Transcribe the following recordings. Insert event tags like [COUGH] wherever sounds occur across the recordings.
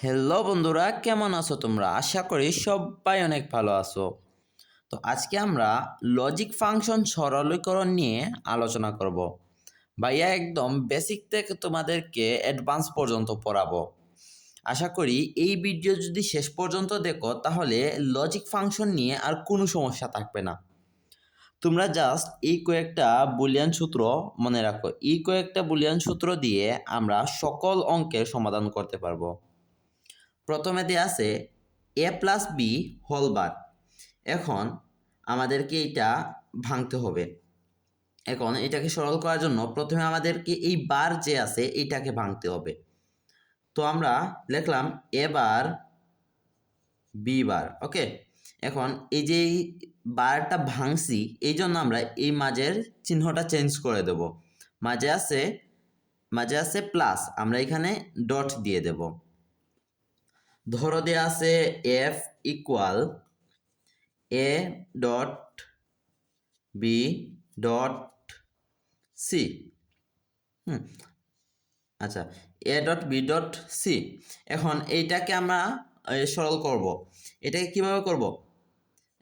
Hello বন্ধুরা, কেমন আছো তোমরা? আশা করি সবাই অনেক ভালো আছো। তো আজকে আমরা লজিক ফাংশন সরলীকরণ নিয়ে আলোচনা করব। ভাইয়া, একদম বেসিক থেকে তোমাদেরকে অ্যাডভান্স পর্যন্ত পড়াবো। আশা করি এই ভিডিও যদি শেষ পর্যন্ত দেখো, তাহলে লজিক ফাংশন নিয়ে আর কোনো সমস্যা থাকবে না। তোমরা জাস্ট এই কয়েকটা বুলিয়ান সূত্র মনে রাখো। এই কয়েকটা বুলিয়ান সূত্র দিয়ে আমরা সকল অঙ্কের সমাধান করতে পারব। প্রথমে দেওয়া আছে A plus B whole bar এখন আমাদেরকে এটা ভাঙতে হবে। এখন এটাকে সরল করার জন্য প্রথমে আমাদেরকে এই বার যে আছে এইটাকে ভাঙতে হবে। তো আমরা লিখলাম এ বার বি বার ওকে এখন এই যে বারটা ভাঙছি, এই জন্য আমরা এই মাঝের চিহ্নটা চেঞ্জ করে দেব। মাঝে আছে মাঝে আছে প্লাস আমরা এখানে ডট দিয়ে দেব। ধরো দেওয়া আছে F equal A dot B dot C. Hmm আচ্ছা A dot B dot C. এখন এইটাকে আমরা সরল করব। এটাকে কীভাবে করব?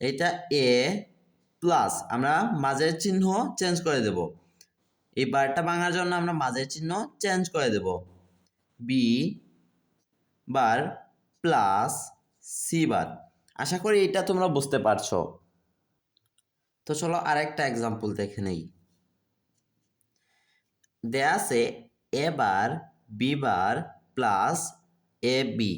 এটা এ প্লাস আমরা মাঝের চিহ্ন চেঞ্জ করে দেব। এই বারটা ভাঙার জন্য আমরা মাঝের চিহ্ন চেঞ্জ করে দেব। B bar plus C bar. আশা করি এটা তোমরা বুঝতে পারছ। তো চলো আরেকটা এক্সাম্পল দেখে নেই। দেয়া আছে A bar, B bar, plus A B,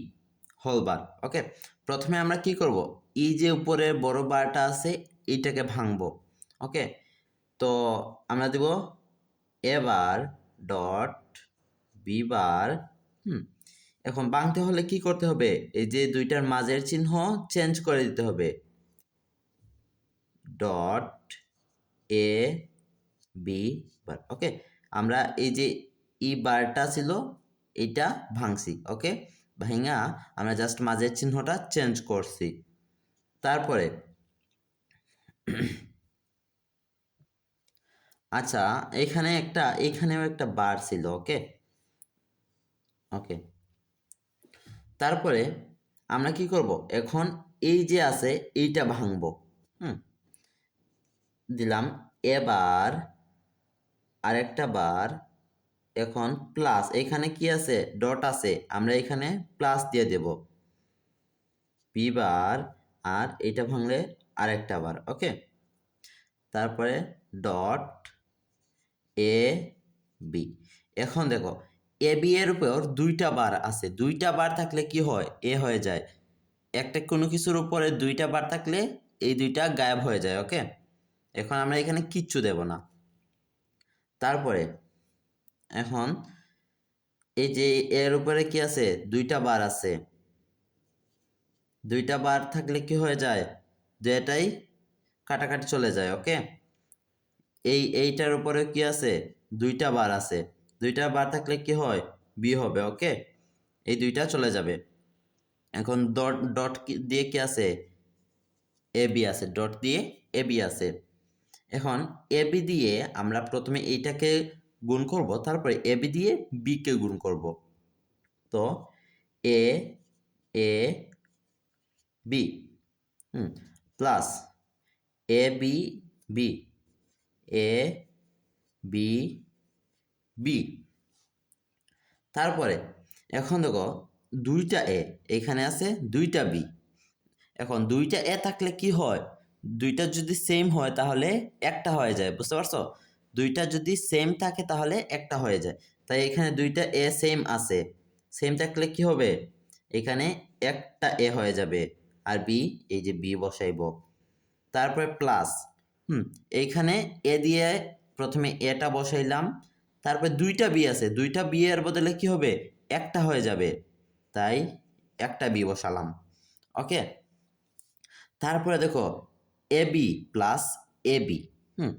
whole bar, okay? প্রথমে আমরা কি করব? এই যে উপরের বড় বারটা আছে, এইটাকে ভাঙবো, ওকে? তো আমরা দেব এ বার ডট বি বার, হুম এখন ভাঙতে হলে কি করতে হবে? এই যে দুইটার মাঝের চিহ্ন চেঞ্জ করে দিতে হবে। ডট এ বি বার ওকে আমরা এই যে ই বারটা ছিল এটা ভাঙছি ওকে ভাঙা আমরা জাস্ট মাঝের চিহ্নটা চেঞ্জ করছি। তারপরে আচ্ছা এখানে একটা, এখানেও একটা বার ছিল ওকে ওকে তারপরে আমরা কি করব? এখন এই যে আছে, এইটা ভাঙবো। হুম? দিলাম। এবার আরেকটা বার এখন প্লাস এখানে কি আছে? ডট আছে। আমরা এখানে প্লাস দিয়ে দেব। বি বার আর এটা ভাঙলে আরেকটা বার ওকে তারপরে ডট এ বি এখন দেখো এ, বি এর উপর দুইটা বার আছে। দুইটা বার থাকলে কি হয়? এ হয়ে যায়। একটা কোনো কিছুর উপরে দুইটা বার থাকলে এই দুইটা গায়েব হয়ে যায়, ওকে? এখন আমরা এখানে কিচ্ছু দেব না। তারপরে, এখন এই যে এর উপরে কি আছে? দুইটা বার আছে। দুইটা বার থাকলে কি হয়ে যায়? দুটাই কাটাকাটি চলে যায়, ওকে? এই, এইটার উপরে কি আছে? দুইটা বার আছে। দুইটা বার থাকলে কি হয়? বি হবে ওকে এই দুইটা চলে যাবে। এখন ডট ডট দিয়ে কি আছে? এ বি আছে। ডট দিয়ে এ বি আছে। এখন এ বি দিয়ে আমরা প্রথমে এইটাকে গুণ করব, তারপরে এ বি দিয়ে বি কে গুণ করব। তো A A B hmm plus A B B A B B তারপরে, এখন দেখো দুইটা এ এখানে আছে দুইটা বি এখন দুইটা এ থাকলে কি হয়? দুইটা যদি সেম হয় তাহলে একটা হয়ে যায়, বুঝতে পারছ? দুইটা যদি সেম থাকে তাহলে একটা হয়ে যায়। তাই এখানে দুইটা এ সেম আছে। সেম থাকলে কি হবে? এখানে একটা এ হয়ে যাবে। আর বি এই যে বি বসাইব। তারপরে প্লাস হুম এইখানে এ দিয়ে প্রথমে এটা বসাইলাম। তারপরে দুইটা বি আছে। দুইটা বি এর বদলে কি হবে? একটা হয়ে যাবে। তাই একটা বি বসালাম। ওকে? তারপরে দেখো A B plus A B hmm?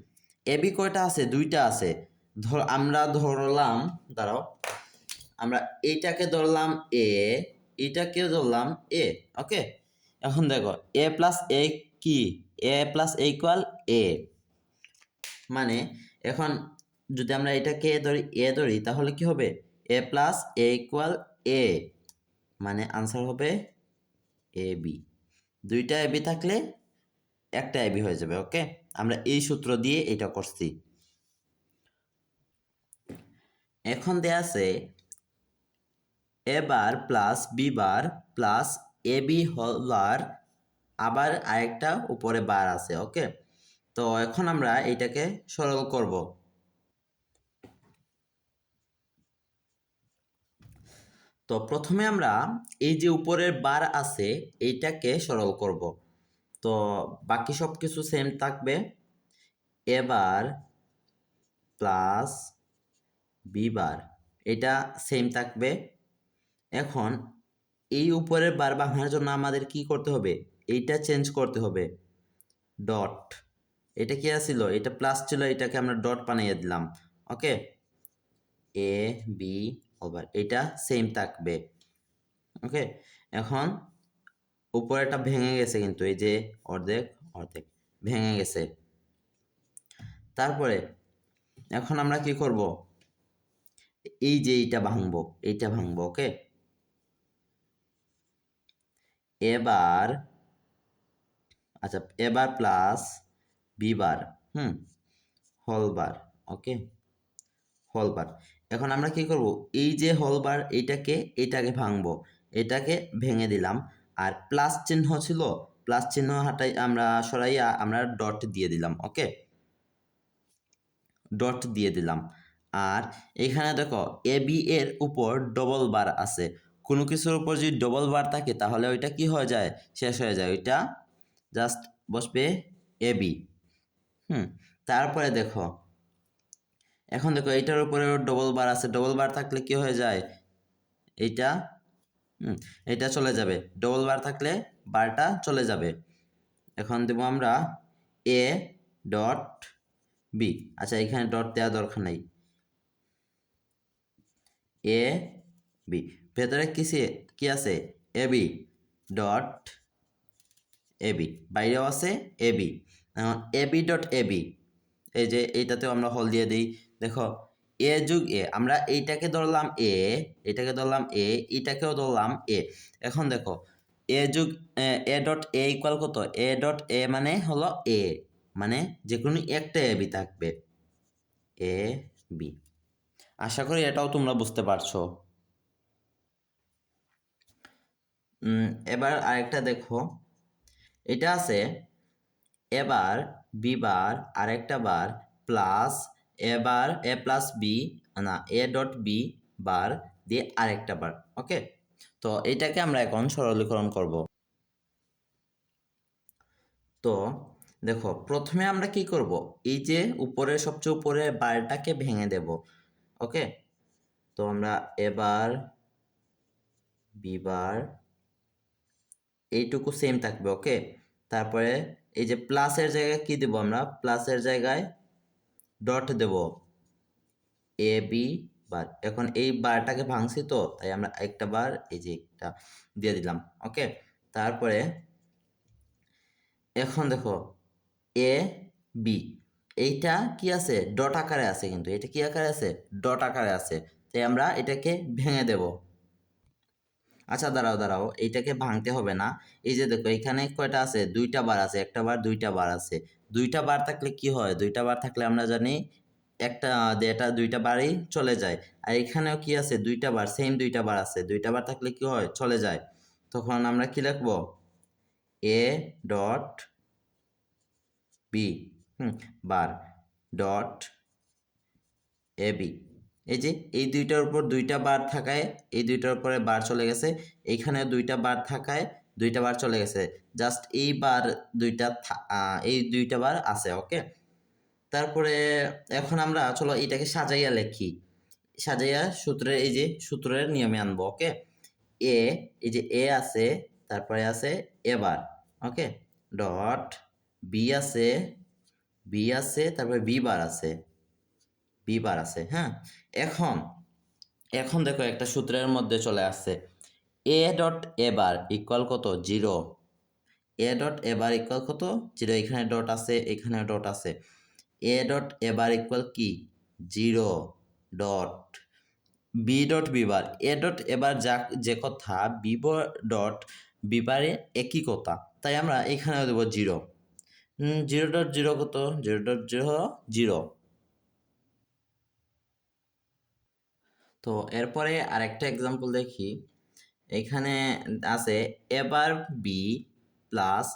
A B কয়টা আছে? দুইটা আছে। ধর, আমরা ধরলাম, দাঁড়াও, আমরা এইটাকে ধরলাম এ এইটাকে ধরলাম এ ওকে? এখন দেখো এ প্লাস এ কি? এ প্লাস এ ইকুয়াল এ মানে এখন যদি আমরা এটাকে ধরি, এ ধরি, তাহলে কি হবে? এ প্লাস এ ইকুয়াল এ মানে আনসার হবে এ, বি। দুইটা এ, বি থাকলে একটা এ, বি হয়ে যাবে ওকে আমরা এই সূত্র দিয়ে এটা করছি। এখন দেয়া আছে, A bar plus B bar plus A, B whole bar আবার আরেকটা উপরে বার আছে ওকে তো এখন আমরা এটাকে সরল করব। তো প্রথমে আমরা এই যে উপরের বার আছে, এইটাকে সরল করব। তো বাকি সব কিছু সেম থাকবে। এবার প্লাস বি বার, এটা সেম থাকবে। এখন এই উপরের বার ভাঙার জন্য আমাদের কি করতে হবে? এইটা চেঞ্জ করতে হবে। ডট এটা কি আছিল এটা প্লাস ছিল, এটাকে আমরা ডট বানিয়ে দিলাম। ওকে এ বি ওভার এটা সেম থাকবে। ওকে এখন উপরেটা ভেঙে গেছে কিন্তু, এই যে অর্ধেক অর্ধেক, ভেঙে গেছে। তারপরে এখন আমরা কি করব? এই যে এইটা ভাঙবো এইটা ভাঙবো ওকে এবার আচ্ছা এবার প্লাস বিবার হুম হলবার ওকে হলবার এখন আমরা কি করব? এই যে হলবার এইটাকে এটাকে ভাঙবো। এটাকে ভেঙে দিলাম। আর প্লাস চিহ্ন ছিল, প্লাস চিহ্ন হাটাই আমরা সরাইয়া আমরা ডট দিয়ে দিলাম, ওকে? ডট দিয়ে দিলাম। আর এখানে দেখো, এ বি এর উপর ডবল বার আছে। কোনো কিছুর উপর যদি ডবল বার থাকে, তাহলে ওইটা কি হয়ে যায়? শেষ হয়ে যায়। ওইটা জাস্ট বসবে এ বি। হুম, তারপরে দেখো এখন দেখো এইটার উপরে ডবল বার আছে। ডবল বার থাকলে কি হয়ে যায়? এইটা এটা চলে যাবে। ডবল বার থাকলে বারটা চলে যাবে। এখন দেবো আমরা এ ডট বি আচ্ছা এখানে ডট দেওয়া দরকার নেই। এ বি ভেতরে কিসে কি আছে? A B dot A B বাইরেও আছে A B A B dot A B এই যে এইটাতেও আমরা হল দিয়ে দিই। দেখো, এ যুগ এ, আমরা এইটাকে ধরলাম এ, এটাকে ধরলাম এ, এটাকেও ধরলাম এ। এখন দেখো, এ যুগ এ ডট এ ইকুয়াল কত? এ ডট এ মানে হলো এ মানে যে কোনো একটা এ বি থাকবে। A B. আশা করি এটাও তোমরা বুঝতে পারছ। এবার আরেকটা দেখো। এটা আছে এবার বি বার আরেকটা বার প্লাস এবার এ প্লাস বি না এ ডট বি বার দিয়ে আরেকটা বার ওকে তো এটাকে আমরা এখন সরলীকরণ করব। তো দেখো, প্রথমে আমরা কি করব? এই যে উপরে সবচেয়ে উপরে বারটাকে ভেঙে দেব ওকে তো আমরা এবার বিবার এইটুকু সেম থাকবে ওকে তারপরে এই যে প্লাসের জায়গায় কি দেব আমরা? প্লাসের জায়গায় ডট দেব। এ বি বার এখন এই বারটাকে ভাঙছি তো, তাই আমরা একটা বার এই যে একটা দিয়ে দিলাম ওকে তারপরে এখন দেখো এ বি এইটা কি আছে? ডট আকারে আছে কিন্তু। এটা কি আকারে আছে? ডট আকারে আছে। তাই আমরা এটাকে ভেঙে দেব। আচ্ছা দাঁড়াও দাঁড়াও, এইটাকে ভাঙতে হবে না। এই যে দেখো, এখানে কয়টা আছে? দুইটা বার আছে, একটা বার, দুইটা বার আছে। দুইটা বার থাকলে কি হয়? দুইটা বার থাকলে আমরা জানি একটা এটা দুইটা বারই চলে যায়। আর এখানেও কি আছে? দুইটা বার সেম দুইটা বার আছে। দুইটা বার থাকলে কি হয়? চলে যায়। তখন আমরা কি লিখব? A dot B bar dot A B এই যে, এই দুইটার উপর দুইটা বার থাকায় এই দুইটার উপরে বার চলে গেছে। এইখানে দুইটা বার থাকায় দুইটা বার চলে গেছে। জাস্ট এই বার দুইটা এই দুইটা বার আছে, ওকে? তারপরে এখন আমরা চলো এটাকে সাজাইয়া লেখি। সাজাইয়া সূত্রের, এই যে সূত্রের নিয়মে আনব, ওকে? এ, এই যে এ আছে, তারপরে আছে A bar okay? Dot, B আছে বি আছে, তারপরে বি বার আছে। বি বার আছে হ্যাঁ? এখন এখন দেখো একটা সূত্রের মধ্যে চলে আসছে A dot A bar equal কত? Zero A dot A bar equal কত? জিরো এখানে ডট আছে, এখানে ডট আছে। A dot A bar equal কি? Zero dot B dot B bar A dot A bar যা, যে কথা বি ডট বিবারে একই কথা, তাই আমরা এখানে দেবো জিরো জিরো ডট জিরো কত? জিরো ডট জিরো জিরো তো এরপরে আরেকটা এক্সাম্পল দেখি। এখানে আছে A bar B plus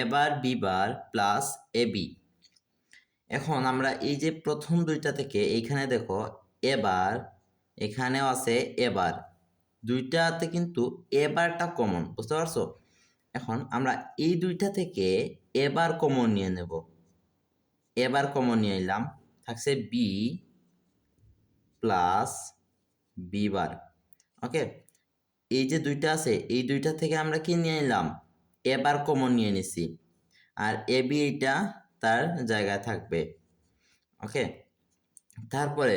A bar B bar plus A B এখন আমরা এই যে প্রথম দুইটা থেকে এইখানে দেখো এবার এখানেও আছে এবার দুইটাতে কিন্তু এবারটা কমন বুঝতে পারছ? এখন আমরা এই দুইটা থেকে এবার কমন নিয়ে নেব। এবার কমন নিয়ে এলাম থাকছে B plus B bar okay এই যে দুইটা আছে, এই দুইটা থেকে আমরা কি নিয়ে নিলাম? এবার কমন নিয়ে নিছি। আর এ বি এইটা তার জায়গায় থাকবে। ওকে তারপরে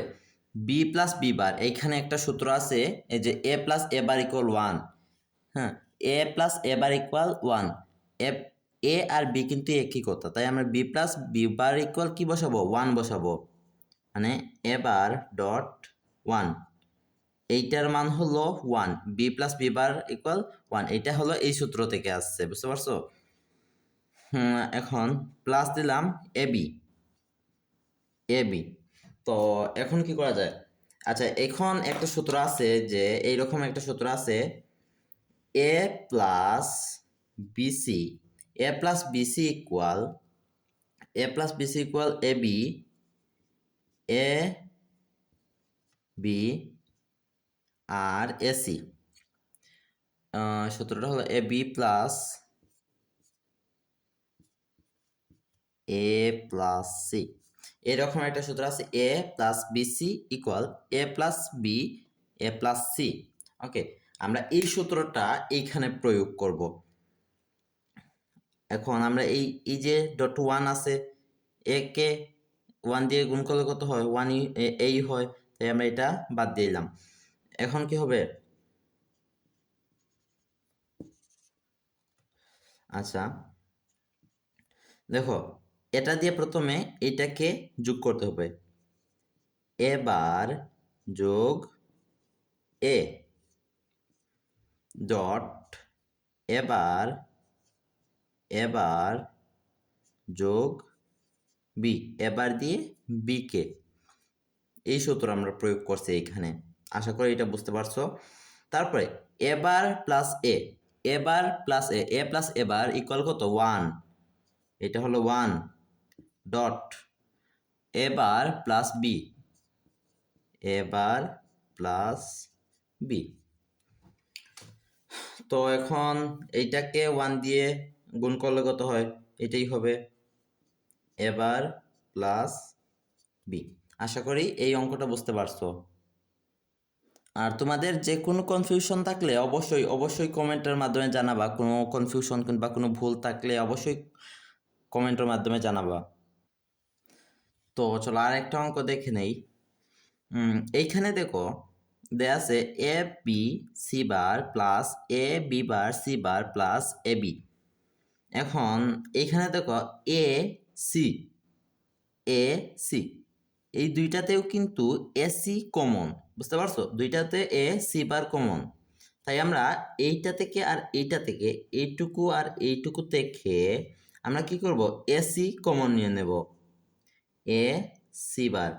বি প্লাস বি বার এইখানে একটা সূত্র আছে, এই যে A plus A bar equal one হ্যাঁ A plus A bar equal one A A R B কিন্তু একই কথা, তাই আমরা B plus B bar equal কি বসাবো? ওয়ান বসাবো। মানে এ বার ডট ওয়ান এইটার মান হলো one B plus B bar equal one এইটা হলো এই সূত্র থেকে আসছে, বুঝতে পারছ? এখন প্লাস দিলাম এ বি এ বি তো এখন কি করা যায়? আচ্ছা এখন একটা সূত্র আছে যে, এইরকম একটা সূত্র আছে A plus BC A plus BC equal A plus BC equal A B A B R AC সূত্রটা হলো A B plus A plus C. এরকম একটা সূত্র আছে, A plus BC equal A plus B, A plus C. Okay, আমরা এই সূত্রটা এইখানে প্রয়োগ করব। এখন আমরা এই এই যে ডট ওয়ান আছে, এ কে ওয়ান দিয়ে গুণ করলে কত হয়? ওয়ান এই হয়। তাই আমরা এটা বাদ দিয়ে দিলাম। এখন কি হবে? আচ্ছা। দেখো, এটা দিয়ে প্রথমে এটাকে যোগ করতে হবে। এবার যোগ এ ডট, এবার এবার যোগ বি, এবার দিয়ে বিকে এই সূত্র আমরা প্রয়োগ করছি এইখানে আশা করি এটা বুঝতে পারছ। তারপরে A bar plus A A bar plus A A plus A bar equal কত? ওয়ান এটা হলো one dot A bar plus B A bar plus B তো এখন এইটাকে ওয়ান দিয়ে গুণ করলে কত হয়? এটাই হবে এবার প্লাস বি আশা করি এই অঙ্কটা বুঝতে পারছ। আর তোমাদের যে কোনো কনফিউশন থাকলে অবশ্যই অবশ্যই কমেন্টের মাধ্যমে জানাবা। কোনো কনফিউশন কিংবা কোনো ভুল থাকলে অবশ্যই কমেন্টের মাধ্যমে জানাবা। তো চলো আর একটা অঙ্ক দেখে নেই। এইখানে দেখো, দেয়া আছে A B C bar plus A B bar C bar plus A B এখন এইখানে দেখো এ সি এ সি এই দুইটাতেও কিন্তু এসি কমন বুঝতে পারছ? দুইটাতে এ সি বার কমন তাই আমরা এইটা থেকে আর এইটা থেকে, এইটুকু আর এইটুকু থেকে আমরা কি করব? এসি কমন নিয়ে নেব। A C bar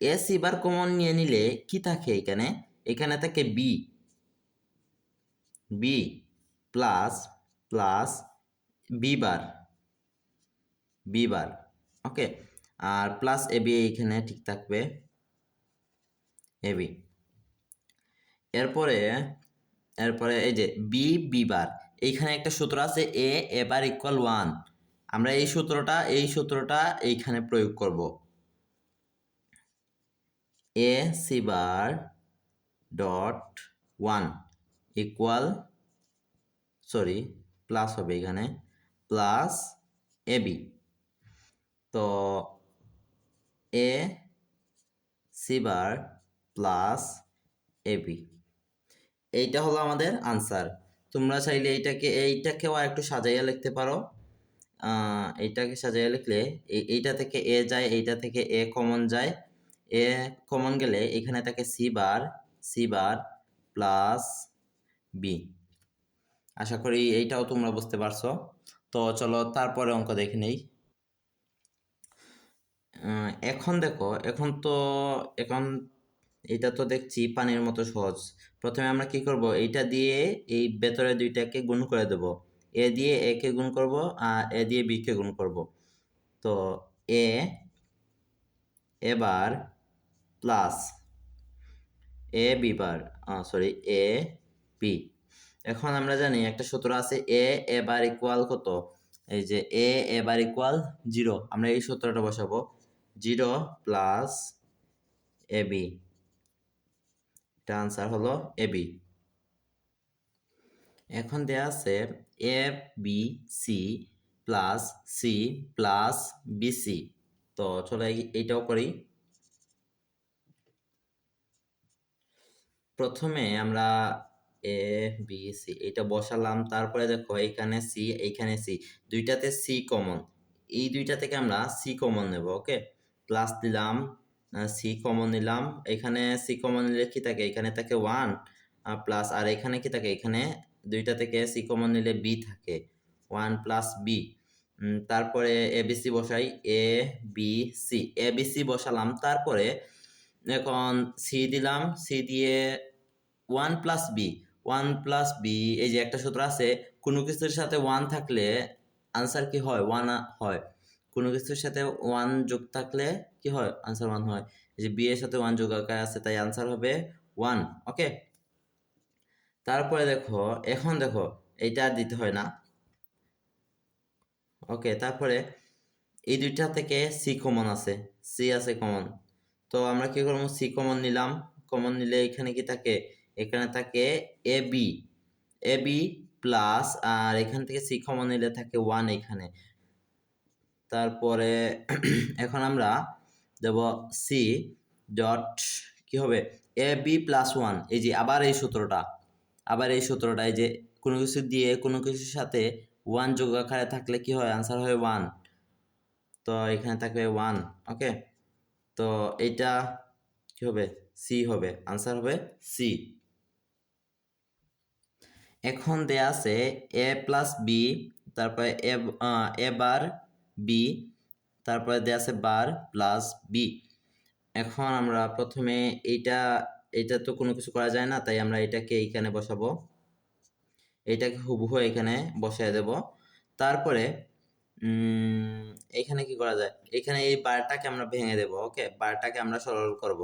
A C bar common নিয়ে নিলে কি থাকে এখানে? এখানে থাকে B B plus plus B bar B bar okay R plus A B এইখানে ঠিক থাকবে। এ বি এরপরে এরপরে এই যে বি বি বার এইখানে একটা সূত্র আছে এ এবার ইকুয়াল ওয়ান আমরা এই সূত্রটা এই সূত্রটা এইখানে প্রয়োগ করব। A C bar dot one equal sorry plus হবে এখানে প্লাস এ বি তো A C bar plus A B এইটা হলো আমাদের আনসার তোমরা চাইলে এইটাকে এইটাকেও আর একটু সাজাইয়া লিখতে পারো। এইটাকে সাজাইয়া লিখলে এই- এইটা থেকে এ যায়, এইটা থেকে এ কমন যায়। এ কমন গেলে এখানে থাকে C bar C bar plus B আশা করি এইটাও তোমরা বুঝতে পারছ। তো চলো তারপরে অঙ্ক দেখে নেই। এখন দেখো, এখন তো, এখন এটা তো দেখছি পানির মতো সহজ। প্রথমে আমরা কি করব? এইটা দিয়ে এই ভেতরে দুইটাকে গুণ করে দেব। এ দিয়ে এ কে গুণ করব আর এ দিয়ে বি কে গুণ করব। তো এ এবার plus A B bar sorry A B. এখন আমরা জানি একটা সূত্র আছে এ এবার ইকুয়াল কত? এই যে এ এবার ইকুয়াল জিরো আমরা এই সূত্রটা বসাবো। Zero plus A B. এটা আনসার হলো এ বি এখন দেয়া আছে A B C plus C plus BC তো চলো এইটাও করি। প্রথমে আমরা এ বি সি এটা বসালাম, তারপরে দেখো এইখানে সি এইখানে সি দুইটাতে সি কমন এই দুইটা থেকে আমরা সি কমন নেব ওকে প্লাস দিলাম সি কমন নিলাম। এখানে সি কমন নিলে কি থাকে? এখানে থাকে ওয়ান প্লাস আর এখানে কি থাকে? এখানে দুইটা থেকে সি কমন নিলে বি থাকে। ওয়ান প্লাস বি তারপরে এ বি সি বসাই। A B C A B C বসালাম। তারপরে এখন সি দিলাম। সি দিয়ে one plus B one plus B এই যে একটা সূত্র আছে, কোনো কিছুর সাথে ওয়ান থাকলে আনসার কি হয়? ওয়ান হয়। কোনো কিছুর সাথে ওয়ান যোগ থাকলে কি হয়? আনসার ওয়ান হয়। যে বি এর সাথে ওয়ান যোগ আকারে আছে, তাই আনসার হবে ওয়ান ওকে তারপরে দেখো, এখন দেখো আর দিতে হয় না। ওকে তারপরে এই দুইটা থেকে সি কমন আছে। সি আছে কমন তো আমরা কি করব? সি কমন নিলাম। কমন নিলে এখানে কি থাকে? এখানে থাকে A B A B plus আর এখান থেকে সি কমন নিলে থাকে ওয়ান এখানে। তারপরে [CLEARS THROAT] এখন আমরা দেব সি ডট কি হবে? এ বি প্লাস ওয়ান এই যে আবার এই সূত্রটা, আবার এই সূত্রটা, এই যে কোনো কিছু দিয়ে কোনো কিছুর সাথে ওয়ান যোগ আকারে থাকলে কি হয়? আনসার হয় ওয়ান তো এখানে থাকবে ওয়ান ওকে তো এটা কি হবে? সি হবে। আনসার হবে সি এখন দেয়া আছে এ প্লাস বি তারপরে এ বার বি তারপরে দেয়া আছে বার প্লাস বি এখন আমরা প্রথমে এইটা এইটা তো কোনো কিছু করা যায় না, তাই আমরা এটাকে এইখানে বসাবো। এটাকে হুবহু এখানে বসায় দেব। তারপরে এখানে কি করা যায়? এখানে এই বারটাকে আমরা ভেঙে দেব ওকে বারটাকে আমরা সরল করব।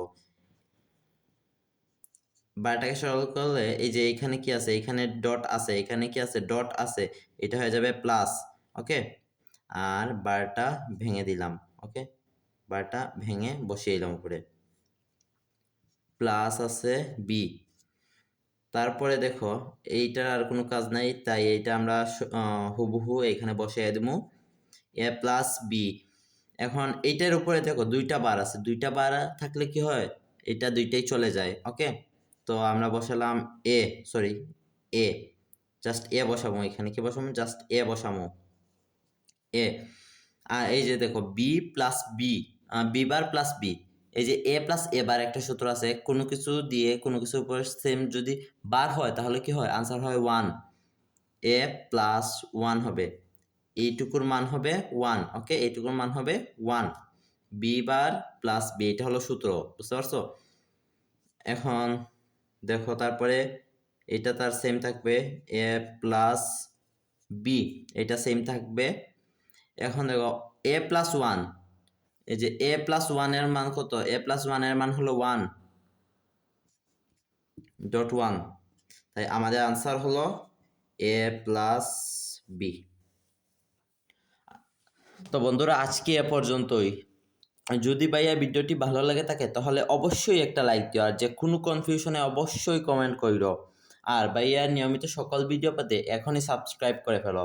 বারটাকে সরল করলে এই যে এখানে কি আছে? এখানে ডট আছে, এখানে কি আছে? ডট আছে, এটা হয়ে যাবে প্লাস ওকে আর বারটা ভেঙে দিলাম ওকে বারটা ভেঙে বসিয়ে দিলাম উপরে। প্লাস আছে বি তারপরে দেখো, এইটার আর কোনো কাজ নাই, তাই এইটা আমরা হুবহু এখানে বসিয়ে দেবো। এ প্লাস বি এখন এইটার উপরে দেখো, দুইটা বার আছে। দুইটা বার থাকলে কি হয়? এটা দুইটাই চলে যায় ওকে তো আমরা বসালাম এ সরি এ জাস্ট এ বসাবো, এখানে কি বসাবো? জাস্ট এ বসাবো। এ। এই যে দেখো B plus B B bar plus B এই যে এ প্লাস এ বার একটা সূত্র আছে, কোনো কিছু দিয়ে কোনো কিছুর উপর সেম যদি বার হয়, তাহলে কি হয়? আনসার হয় ওয়ান এ প্লাস ওয়ান হবে। এইটুকুর মান হবে ওয়ান ওকে এইটুকুর মান হবে one B bar plus B এটা হলো সূত্র, বুঝতে পারছ? এখন দেখো, তারপরে এটা তার সেম থাকবে এ প্লাস বি এটা সেম থাকবে এখন দেখো এ প্লাস ওয়ান এই যে এ প্লাস ওয়ানের মান কত? এ প্লাস ওয়ানের মান হলো ওয়ান ডট ওয়ান তাই আমাদের আনসার হলো এ প্লাস বি তো বন্ধুরা, আজকে এ পর্যন্তই। যদি ভাইয়া ভিডিওটি ভালো লাগে থাকে, তাহলে অবশ্যই একটা লাইক দিও, আর যে কোনো কনফিউশনে অবশ্যই কমেন্ট কইরো। আর ভাইয়া নিয়মিত সকল ভিডিও পেতে এখনই সাবস্ক্রাইব করে ফেলো।